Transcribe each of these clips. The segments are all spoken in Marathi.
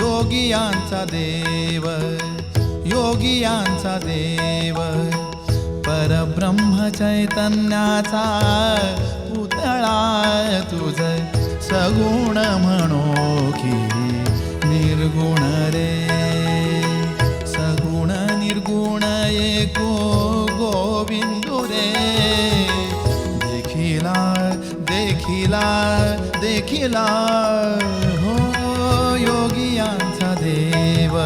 योगियांचा देव योगियांचा देव परब्रह्म चैतन्याचा पुतळा तुझ सगुण देखिला हो योगियांचा देव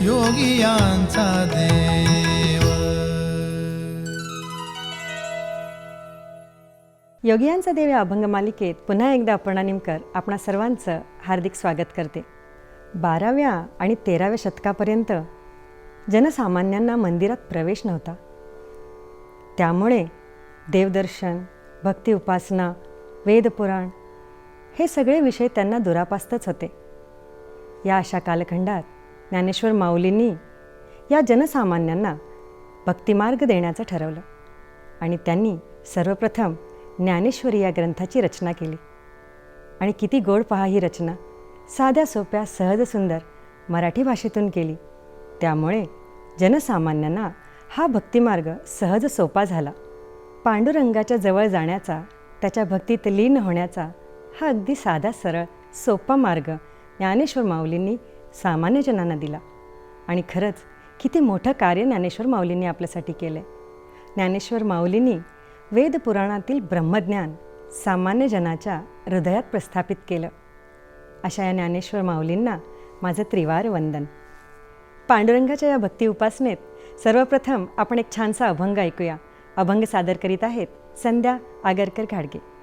योगियांचा देव. योगियांचा देव या अभंग मालिकेत पुन्हा एकदा अपर्णा निमकर आपणा सर्वांचं हार्दिक स्वागत करते. बाराव्या आणि तेराव्या शतकापर्यंत जनसामान्यांना मंदिरात प्रवेश नव्हता. त्यामुळे देवदर्शन भक्ती उपासना वेदपुराण हे सगळे विषय त्यांना दुरापास्तच होते. या अशा कालखंडात ज्ञानेश्वर माऊलींनी या जनसामान्यांना भक्तिमार्ग देण्याचं ठरवलं आणि त्यांनी सर्वप्रथम ज्ञानेश्वरी या ग्रंथाची रचना केली. आणि किती गोड पहा ही रचना. साध्या सोप्या सहज सुंदर मराठी भाषेतून केली. त्यामुळे जनसामान्यांना हा भक्तिमार्ग सहज सोपा झाला. पांडुरंगाच्या जवळ जाण्याचा त्याच्या भक्तीत लीन होण्याचा हा अगदी साधा सरळ सोपा मार्ग ज्ञानेश्वर माऊलींनी सामान्य जनांना दिला. आणि खरंच किती मोठं कार्य ज्ञानेश्वर माऊलींनी आपल्यासाठी केलं आहे ज्ञानेश्वर माऊलींनी वेदपुराणातील ब्रह्मज्ञान सामान्य जनाच्या हृदयात प्रस्थापित केलं. अशा या ज्ञानेश्वर माऊलींना माझं त्रिवार वंदन. पांडुरंगाच्या या भक्ती उपासनेत सर्वप्रथम आपण एक छानसा अभंग ऐकूया. अभंग सादर करीत आहेत संध्या आगरकर घाडगे.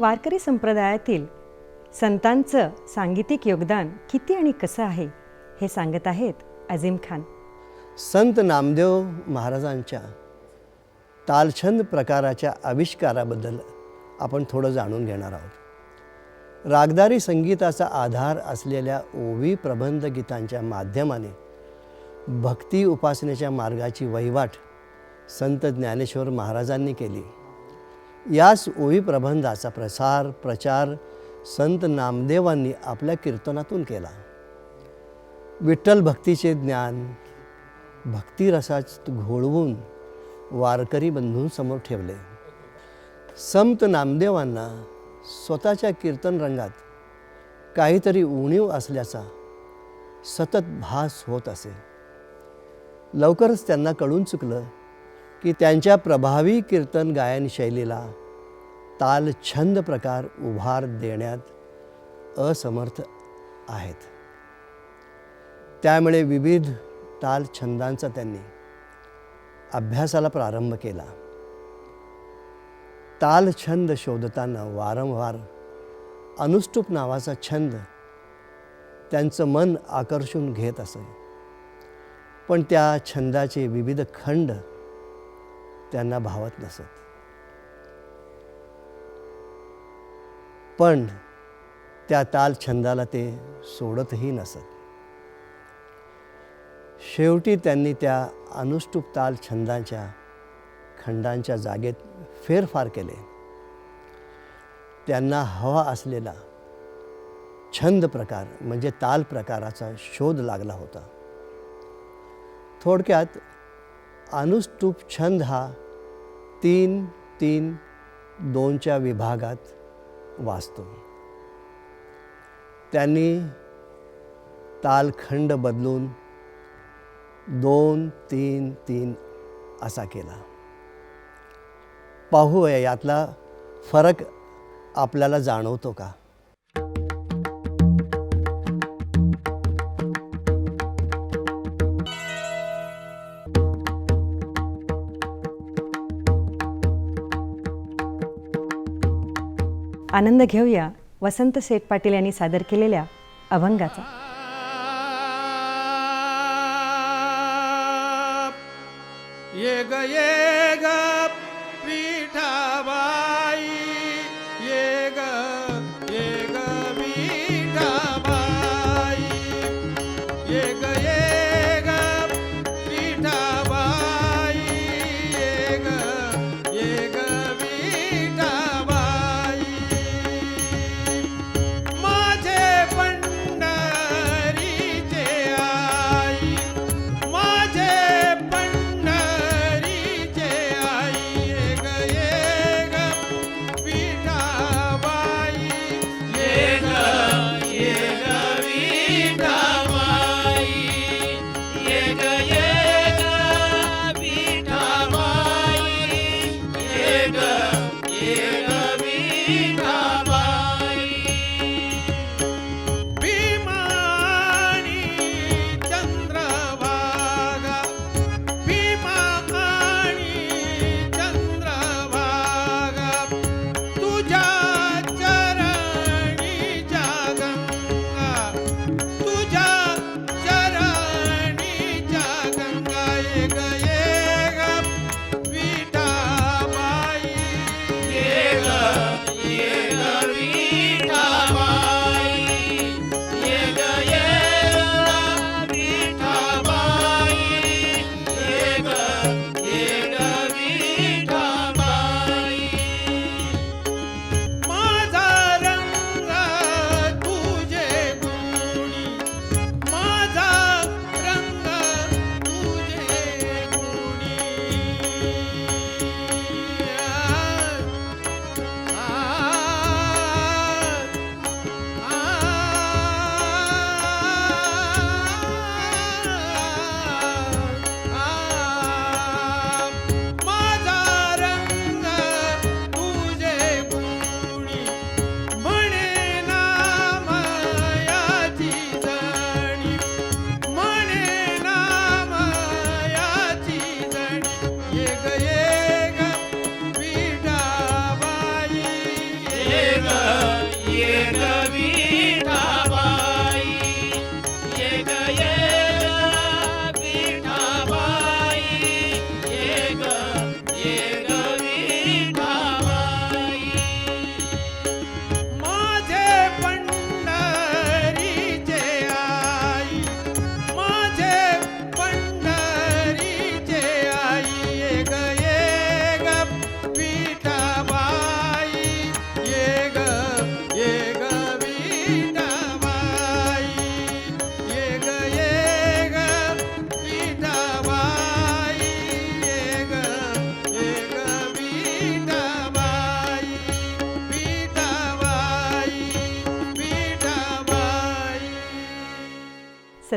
वारकरी संप्रदायातील संतांचं सांगीतिक योगदान किती आणि कसं आहे हे सांगत आहेत अझीम खान. संत नामदेव महाराजांच्या तालछंद प्रकाराच्या आविष्काराबद्दल आपण थोडं जाणून घेणार आहोत. रागदारी संगीताचा आधार असलेल्या ओवी प्रबंध गीतांच्या माध्यमाने भक्ती उपासनेच्या मार्गाची वहिवाट संत ज्ञानेश्वर महाराजांनी केली. याच ओवी प्रबंधाचा प्रसार प्रचार संत नामदेवांनी आपल्या कीर्तनातून केला. विठ्ठल भक्तीचे ज्ञान भक्तिरसात घोळवून वारकरी बंधूंसमोर ठेवले. संत नामदेवांना स्वतःच्या कीर्तन रंगात काहीतरी उणीव असल्याचा सतत भास होत असे. लवकरच त्यांना कळून चुकलं की त्यांच्या प्रभावी कीर्तन गायन शैलीला ताल छंद प्रकार उभार देण्यात असमर्थ आहेत. त्यामुळे विविध ताल छंदांचा त्यांनी अभ्यासाला प्रारंभ केला. ताल छंद शोधताना वारंवार अनुष्टुप नावाचा छंद त्यांचं मन आकर्षून घेत असे. पण त्या छंदाचे विविध खंड त्यांना भावत नसत. पण त्या ताल छंदाला ते सोडतही नसत. शेवटी त्यांनी त्या अनुष्टुप ताल छंदांच्या खंडांच्या जागेत फेरफार केले. त्यांना हवा असलेला छंद प्रकार म्हणजे ताल प्रकाराचा शोध लागला होता. थोडक्यात अनुष्टुप छंद हा तीन तीन दोनच्या विभागात वाचतो. त्यांनी तालखंड बदलून दोन तीन तीन असा केला. पाहूया यातला फरक आपल्याला जाणवतो का? आनंद घेऊया. वसंत शेठ पाटील यांनी सादर केलेल्या अभंगाचा. ये गए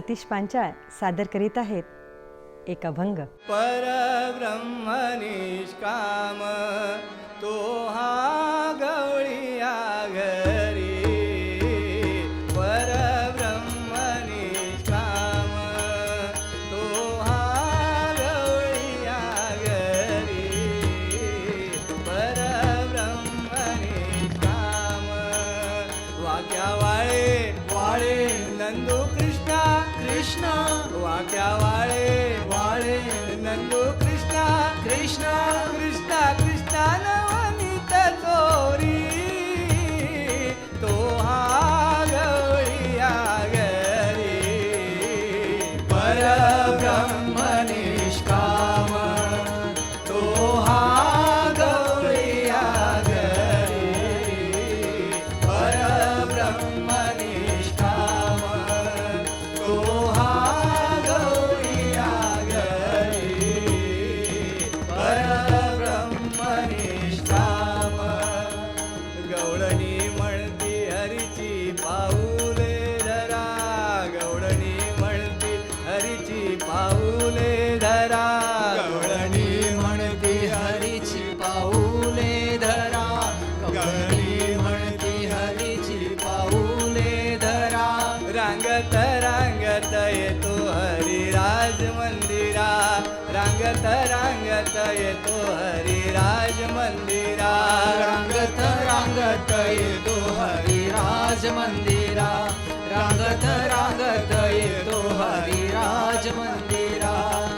सतीश पांचाळ सादर करीत आहेत. एक अभंग. परब्रह्मनिष्काम तो हा వాక్యా వాళే వాళే నన్ను కృష్ణ కృష్ణ కృష్ణ కృష్ణ येतो हरिराज मंदिरा. रांगत रांगत येतो हरिराज मंदिरा. रांगत रांगत येतो हरिराज मंदिरा.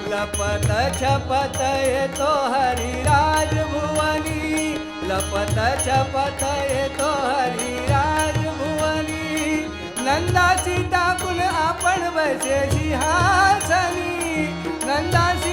लपत छपत येतो हरिराज भुवनी. लपत छपत येतो हरिराज भुवनी. नंदाची टाकून आपण बसे सिंहासनी नंदाची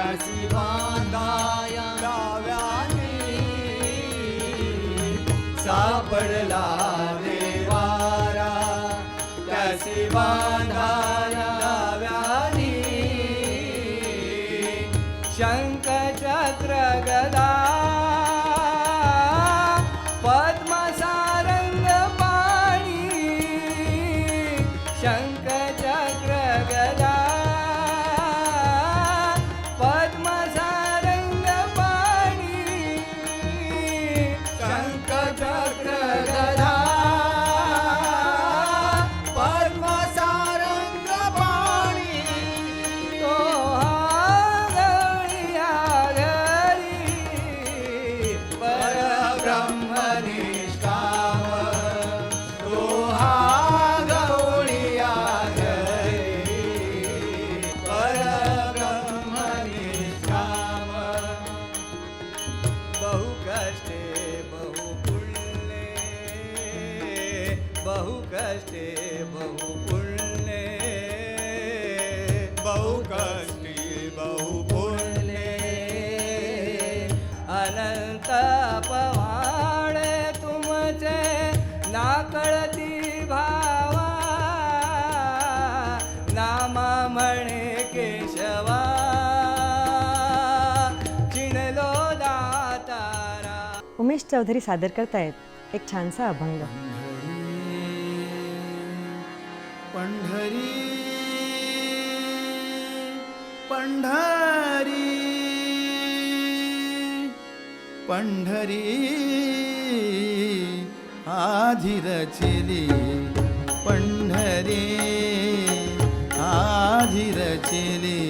कळसी बांधाया डाव्याने सापडला देवारा. कळसी बांधा नामा म्हणे केशवा. चिणलो दातारा. उमेश चौधरी सादर करतायत एक छानसा अभंग. पंढरी पंढरी पंढरी आधी रचिली पंढरी. आधी रचिली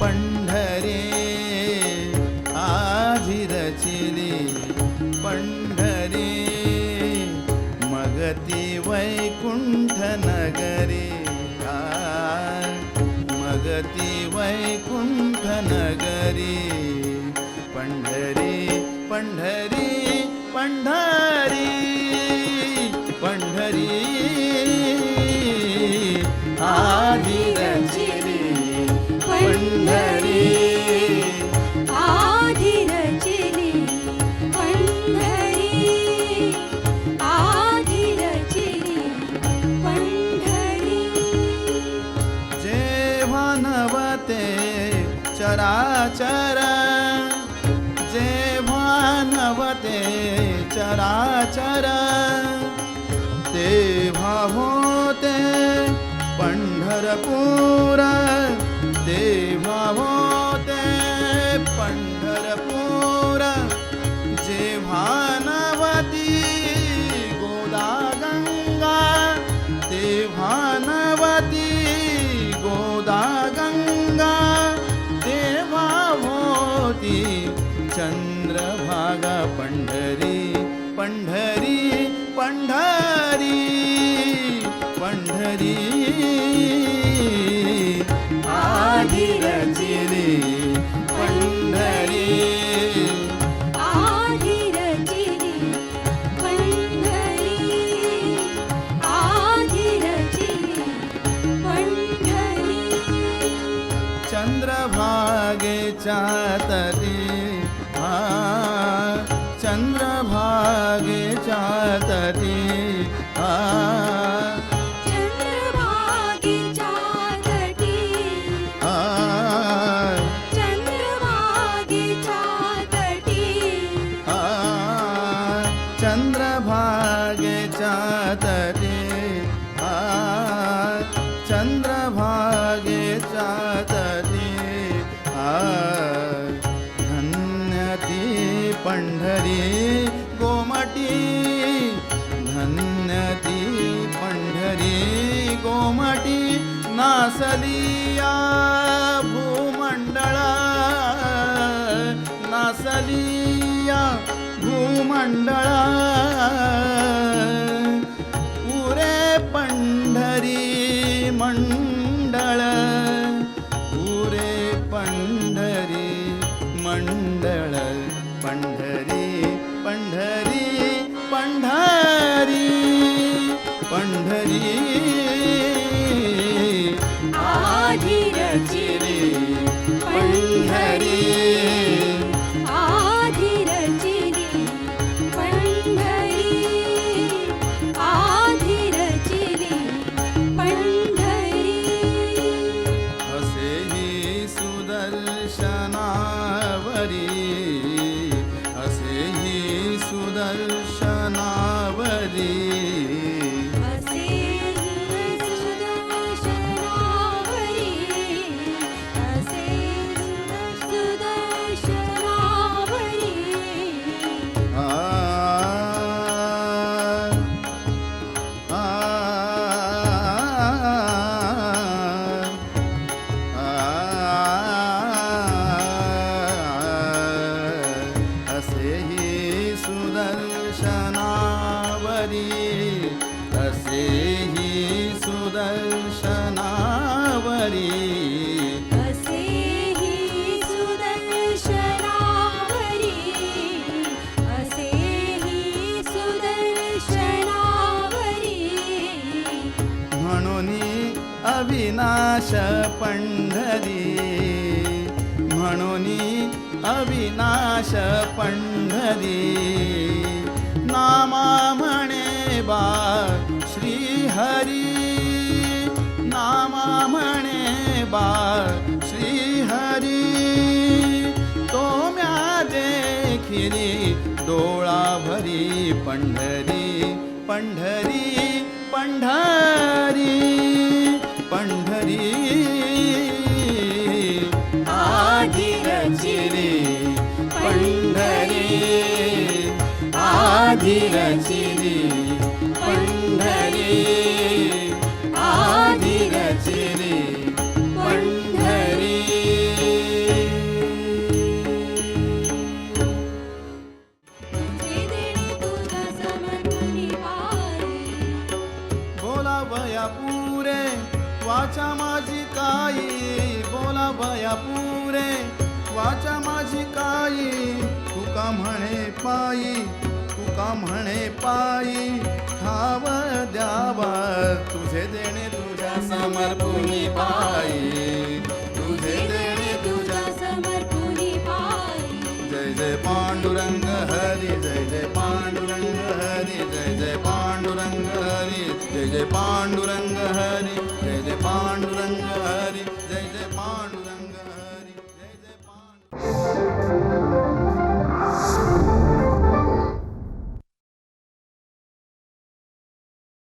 पंढरी आधी रचिली पंढरी मगती वैकुंठ नगरी मगती वैकुंठ नगरी पंढरी पंढरी पंढरी पंढरी चंद्रभागेच्या पंढरी गोमटी धन्य ती पंढरी गोमटी नासलिया भूमंडळा नासलिया भूमंडळा. हरी नामा म्हणे बा श्री हरी नामा म्हणे बा श्री हरी तो म्या देखिरी डोळा भरी पंढरी पंढरी पंढरी पंढरी. रचिली पंढरी आधी पंढरी. तुझे बोला भया पुरे वाचा माझी काई. बोला भया पुरे वाचा माझी काई. तुका म्हणे पायी का म्हणे पायी? खाव द्यावा. तुझे देणे तुझ्या समर्पुनी पायी. तुझे देणे तुझ्या समर्पुनी पायी. जय जय पांडुरंग हरी जय जय पांडुरंग हरी जय जय पांडुरंग हरी जय जय पांडुरंग हरी जय जय पांडुरंग हरी जय जय पांडुरंग हरी जय जय पांडुरंग